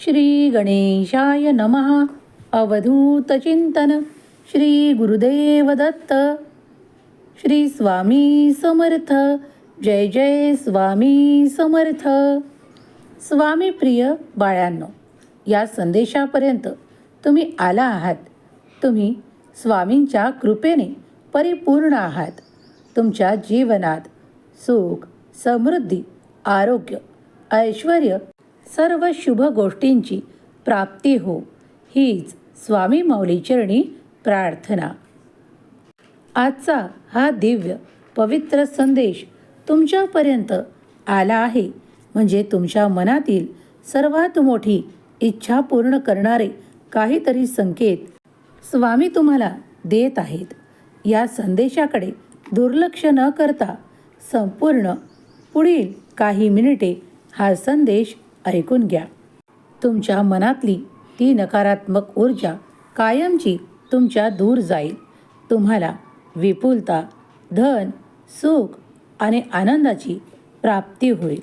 श्री गणेशाय नमः अवधूतचिंतन श्री गुरुदेव दत्त। श्री स्वामी समर्थ। जय जय स्वामी समर्थ। स्वामी प्रिय बाळांनो या संदेशापर्यंत तुम्ही आला आहात. तुम्ही स्वामींच्या कृपेने परिपूर्ण आहात. तुमच्या जीवनात सुख समृद्धी आरोग्य ऐश्वर सर्व शुभ गोष्टींची प्राप्ती हो. हीच स्वामी माऊलीचरणी प्रार्थना. आजचा हा दिव्य पवित्र संदेश तुमच्यापर्यंत आला आहे. म्हणजे तुमच्या मनातील सर्वात मोठी इच्छा पूर्ण करणारे काहीतरी संकेत स्वामी तुम्हाला देत आहेत. या संदेशाकडे दुर्लक्ष न करता संपूर्ण पुढील काही मिनिटे हा संदेश ऐकून घ्या. तुमच्या मनातली ती नकारात्मक ऊर्जा कायमची तुमच्या दूर जाईल. तुम्हाला विपुलता धन सुख आणि आनंदाची प्राप्ती होईल.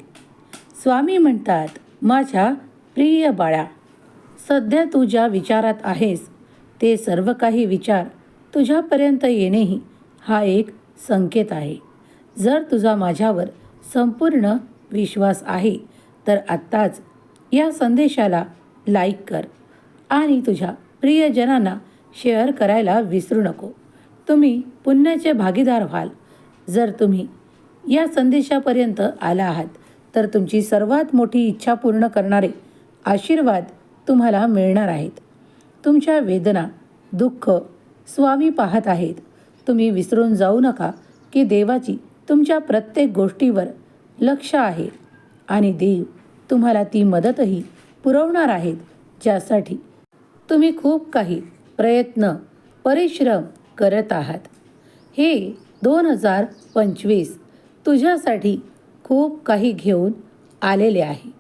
स्वामी म्हणतात माझ्या प्रिय बाळा सध्या तू ज्या विचारात आहेस ते सर्व काही विचार तुझ्यापर्यंत येणेही हा एक संकेत आहे. जर तुझा माझ्यावर संपूर्ण विश्वास आहे तर आत्ताच या संदेशाला लाईक कर आणि तुझ्या प्रियजनांना शेअर करायला विसरू नको. तुम्ही पुण्याचे भागीदार व्हाल. जर तुम्ही या संदेशापर्यंत आला आहात तर तुमची सर्वात मोठी इच्छा पूर्ण करणारे आशीर्वाद तुम्हाला मिळणार आहेत. तुमच्या वेदना दुःख स्वामी पाहत आहेत. तुम्ही विसरून जाऊ नका की देवाची तुमच्या प्रत्येक गोष्टीवर लक्ष आहे. आणि देव तुम्हाला ती मदतही पुरवणार आहेत. ज्यासाठी तुम्ही खूप काही प्रयत्न परिश्रम करत आहात. हे दोन हजार पंचवीस तुझ्यासाठी खूप काही घेऊन आलेले आहे.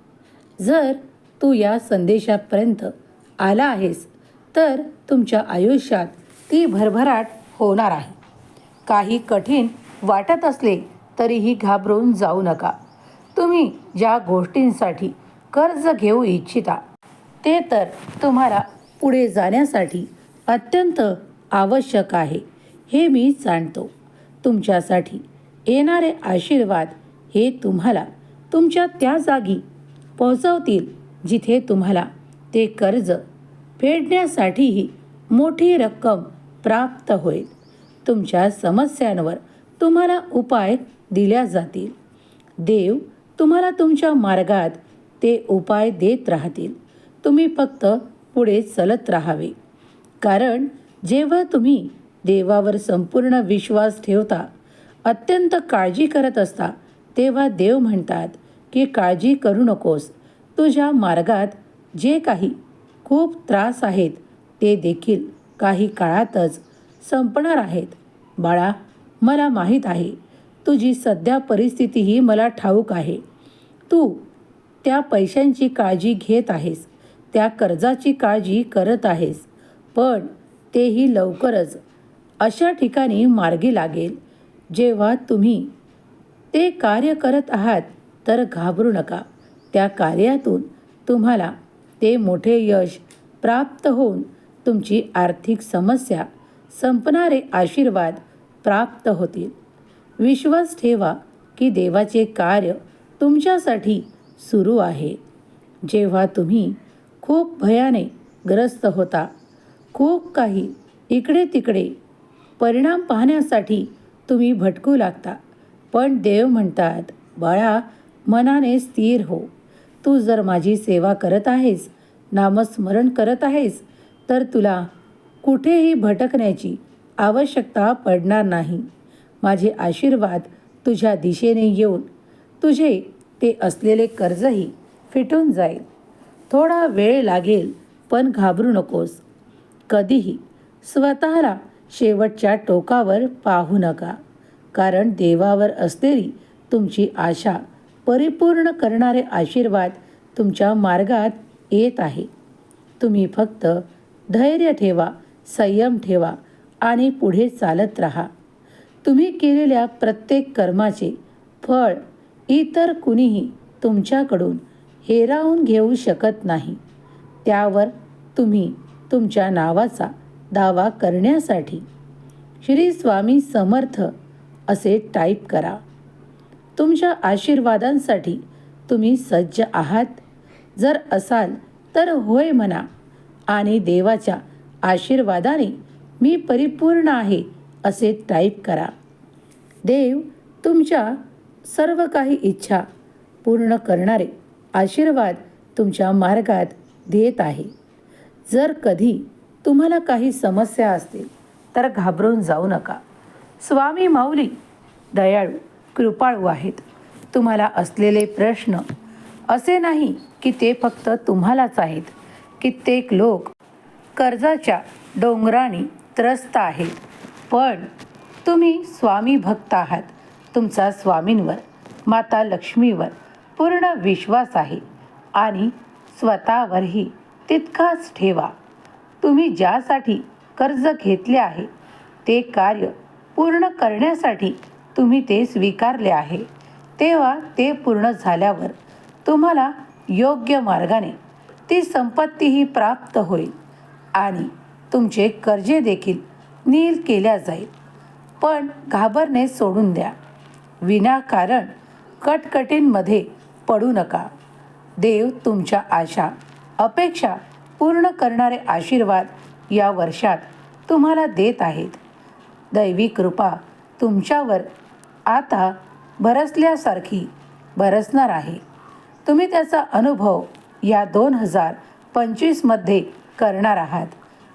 जर तू या संदेशापर्यंत आला आहेस तर तुमच्या आयुष्यात ती भरभराट होणार आहे. काही कठीण वाटत असले तरीही घाबरून जाऊ नका. तुम्ही ज्या गोष्टींसाठी कर्ज घेऊ इच्छिता ते तर तुम्हाला पुढे जाण्यासाठी अत्यंत आवश्यक आहे हे मी जाणतो. तुमच्यासाठी येणारे आशीर्वाद हे तुम्हाला तुमच्या त्या जागी पोहोचवतील जिथे तुम्हाला ते कर्ज फेडण्यासाठीही मोठी रक्कम प्राप्त होईल. तुमच्या समस्यांवर तुम्हाला उपाय दिल्या जातील. देव तुम्हाला तुमच्या मार्गात ते उपाय देत राहतील. तुम्ही फक्त पुढे चलत राहावे. कारण जेव्हा तुम्ही देवावर संपूर्ण विश्वास ठेवता अत्यंत काळजी करत असता तेव्हा देव म्हणतात की काळजी करू नकोस. तुझ्या मार्गात जे काही खूप त्रास आहेत ते देखील काही काळातच संपणार आहेत. बाळा मला माहीत आहे तुझी सध्या परिस्थितीही मला ठाऊक आहे. तू त्या पैशांची काळजी घेत आहेस. त्या कर्जाची काळजी करत आहेस. पण तेही लवकरच. अशा ठिकाणी मार्गी लागेल. जेव्हा तुम्ही ते कार्य करत आहात तर घाबरू नका. त्या कार्यातून तुम्हाला ते मोठे यश प्राप्त होऊन तुमची आर्थिक समस्या संपणारे आशीर्वाद प्राप्त होतील. विश्वास ठेवा की देवाचे कार्य तुमच्यासाठी सुरू आहे. जेव्हा तुम्ही खूप भयाने ग्रस्त होता खूप काही इकडे तिकडे परिणाम पाहण्यासाठी तुम्ही भटकू लागता. पण देव म्हणतात बाळा मनाने स्थिर हो. तू जर माझी सेवा करत आहेस नामस्मरण करत आहेस तर तुला कुठेही भटकण्याची आवश्यकता पडणार नाही. माझे आशीर्वाद तुझ्या दिशेने येऊन तुझे ते असलेले कर्जही फिटून जाईल. थोडा वेळ लागेल पण घाबरू नकोस. कधीही स्वतःला शेवटच्या टोकावर पाहू नका कारण देवावर असलेली तुमची आशा परिपूर्ण करणारे आशीर्वाद तुमच्या मार्गात येत आहे. तुम्ही फक्त धैर्य ठेवा संयम ठेवा आणि पुढे चालत राहा. तुम्ही केलेल्या प्रत्येक कर्माचे फळ इतर कुणीही तुमच्याकडून हेरावून घेऊ शकत नाही. त्यावर तुम्ही तुमच्या नावाचा दावा करण्यासाठी श्री स्वामी समर्थ असे टाईप करा. तुमच्या आशीर्वादांसाठी तुम्ही सज्ज आहात. जर असाल तर होय म्हणा. आणि देवाच्या आशीर्वादाने मी परिपूर्ण आहे असे टाईप करा. देव तुमच्या सर्व काही इच्छा पूर्ण करणारे आशीर्वाद तुमच्या मार्गात देत आहे. जर कधी तुम्हाला काही समस्या असतील तर घाबरून जाऊ नका. स्वामी माऊली दयाळू कृपाळू आहेत. तुम्हाला असलेले प्रश्न असे नाही की ते फक्त तुम्हालाच आहेत. कित्येक लोक कर्जाच्या डोंगराने त्रस्त आहेत. पण तुम्ही स्वामी भक्त आहात. तुमचा स्वामींवर माता लक्ष्मीवर पूर्ण विश्वास आहे आणि स्वतःवरही तितकाच ठेवा. तुम्ही ज्यासाठी कर्ज घेतले आहे ते कार्य पूर्ण करण्यासाठी तुम्ही ते स्वीकारले आहे. तेव्हा ते पूर्ण झाल्यावर तुम्हाला योग्य मार्गाने ती संपत्तीही प्राप्त होईल आणि तुमचे कर्जे देखील नील केल्या जाईल. पण घाबरणे सोडून द्या. विनाकारण कटकटींमध्ये पडू नका. देव तुमच्या आशा अपेक्षा पूर्ण करणारे आशीर्वाद या वर्षात तुम्हाला देत आहेत. दैवी कृपा तुमच्यावर आता भरसल्यासारखी भरसणार आहे. तुम्ही त्याचा अनुभव या दोन हजार पंचवीसमध्ये करणार आहात.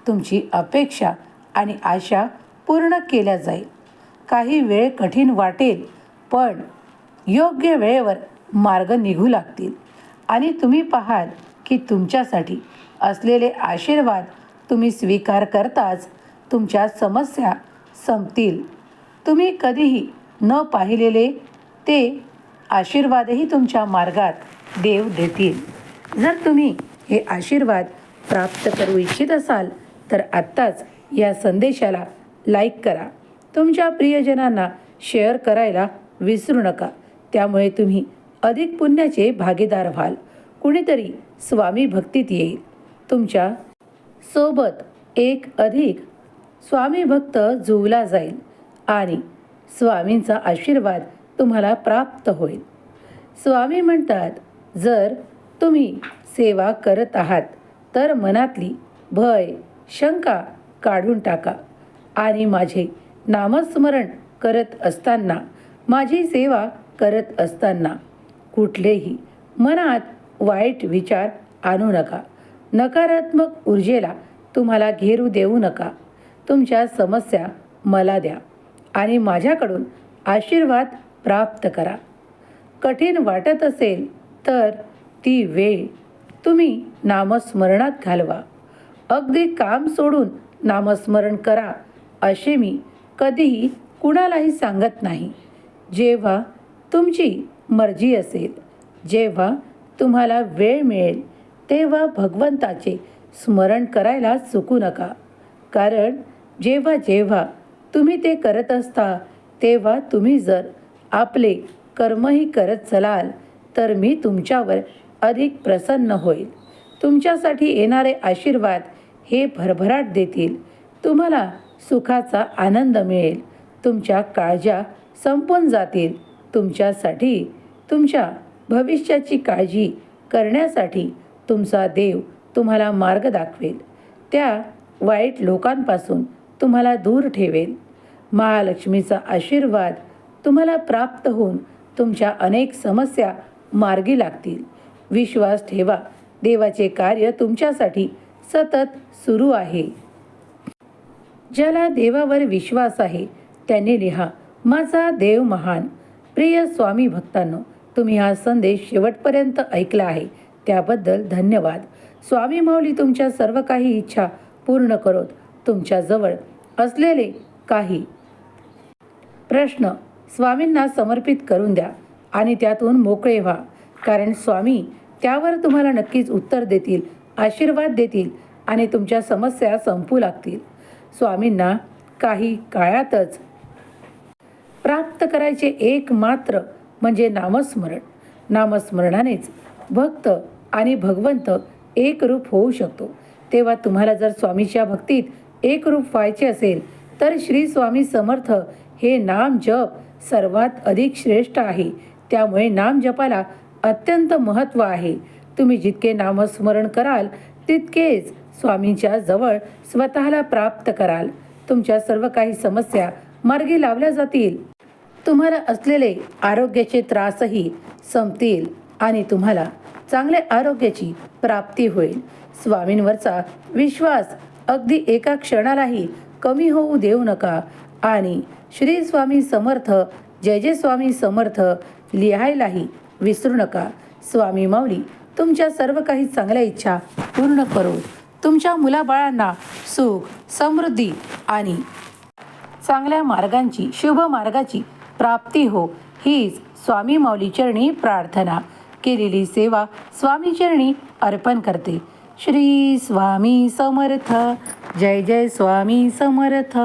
तुमची अपेक्षा आणि आशा पूर्ण केल्या जाईल. काही वेळ कठीण वाटेल पण योग्य वेळेवर मार्ग निघू लागतील. आणि तुम्ही पाहाल की तुमच्यासाठी असलेले आशीर्वाद तुम्ही स्वीकार करताच तुमच्या समस्या संपतील. तुम्ही कधीही न पाहिलेले ते आशीर्वादही तुमच्या मार्गात देव देतील. जर तुम्ही हे आशीर्वाद प्राप्त करू इच्छित असाल तर आत्ताच या संदेशाला लाईक करा. तुमच्या प्रियजनांना शेअर करायला विसरू नका. त्यामुळे तुम्ही अधिक पुण्याचे भागीदार व्हाल. कुणीतरी स्वामी भक्तीत येईल. तुमच्यासोबत एक अधिक स्वामी भक्त जुवला जाईल आणि स्वामींचा आशीर्वाद तुम्हाला प्राप्त होईल. स्वामी म्हणतात जर तुम्ही सेवा करत आहात तर मनातली भय शंका काढून टाका. आणि माझे नामस्मरण करत असताना माझी सेवा करत असताना कुठलेही मनात वाईट विचार आणू नका. नकारात्मक ऊर्जेला तुम्हाला घेरू देऊ नका. तुमच्या समस्या मला द्या आणि माझ्याकडून आशीर्वाद प्राप्त करा. कठीण वाटत असेल तर ती वेळ तुम्ही नामस्मरणात घालवा. अगदी काम सोडून नामस्मरण करा असे मी कधीही कुणालाही सांगत नाही. जेव्हा तुमची मर्जी असेल जेव्हा तुम्हाला वेळ मिळेल तेव्हा भगवंताचे स्मरण करायला चुकू नका. कारण जेव्हा जेव्हा तुम्ही ते करत असता तेव्हा तुम्ही जर आपले कर्मही करत चलाल तर मी तुमच्यावर अधिक प्रसन्न होईल. तुमच्यासाठी येणारे आशीर्वाद हे भरभराट देतील. तुम्हाला सुखाचा आनंद मिळेल. तुमच्या काळजा संपून जातील. तुमच्यासाठी तुमच्या भविष्याची काळजी करण्यासाठी तुमचा देव तुम्हाला मार्ग दाखवेल. त्या वाईट लोकांपासून तुम्हाला दूर ठेवेल. महालक्ष्मीचा आशीर्वाद तुम्हाला प्राप्त होऊन तुमच्या अनेक समस्या मार्गी लागतील. विश्वास ठेवा. देवाचे कार्य तुमच्यासाठी सतत सुरू आहे. ज्याला देवावर विश्वास आहे त्यांनी लिहा माझा देव महान प्रिय स्वामी भक्तांनो तुम्ही हा संदेश शेवटपर्यंत ऐकला आहे. त्याबद्दल धन्यवाद. स्वामी माऊली तुमच्या सर्व काही इच्छा पूर्ण करोत. तुमच्याजवळ असलेले काही प्रश्न स्वामींना समर्पित करून द्या आणि त्यातून मोकळे व्हा. कारण स्वामी त्यावर तुम्हाला नक्कीच उत्तर देतील आशीर्वाद देतील आणि तुमच्या समस्या संपू लागतील. स्वामींना काही काळातच प्राप्त करायचे एक मात्र म्हणजे नामस्मरण. नामस्मरणानेच भक्त आणि भगवंत एकरूप होऊ शकतो. तेव्हा तुम्हाला जर स्वामीच्या भक्तीत एकरूप व्हायचे असेल तर श्री स्वामी समर्थ हे नाम जप सर्वात अधिक श्रेष्ठ आहे. त्यामुळे नाम जपाला अत्यंत महत्त्व आहे. तुम्ही जितके नामस्मरण कराल तितकेच स्वामींच्या जवळ स्वतःला प्राप्त कराल. तुमच्या सर्व काही समस्या मार्गी लावल्या जातील. तुम्हाला असलेले आरोग्याचे त्रासही संपतील आणि तुम्हाला चांगल्या आरोग्याची प्राप्ती होईल. स्वामींवरचा विश्वास अगदी एका क्षणालाही कमी होऊ देऊ नका आणि श्री स्वामी समर्थ जय जय स्वामी समर्थ लिहायलाही विसरू नका. स्वामी माऊली तुमच्या सर्व काही चांगल्या इच्छा पूर्ण करो तुमच्या मुलाबाळांना सुख समृद्धी आणि चांगल्या मार्गांची शुभ मार्गाची प्राप्ती हो हीच स्वामी माऊली चरणी प्रार्थना. केलेली सेवा स्वामी चरणी अर्पण करते. श्री स्वामी समर्थ. जय जय स्वामी समर्थ.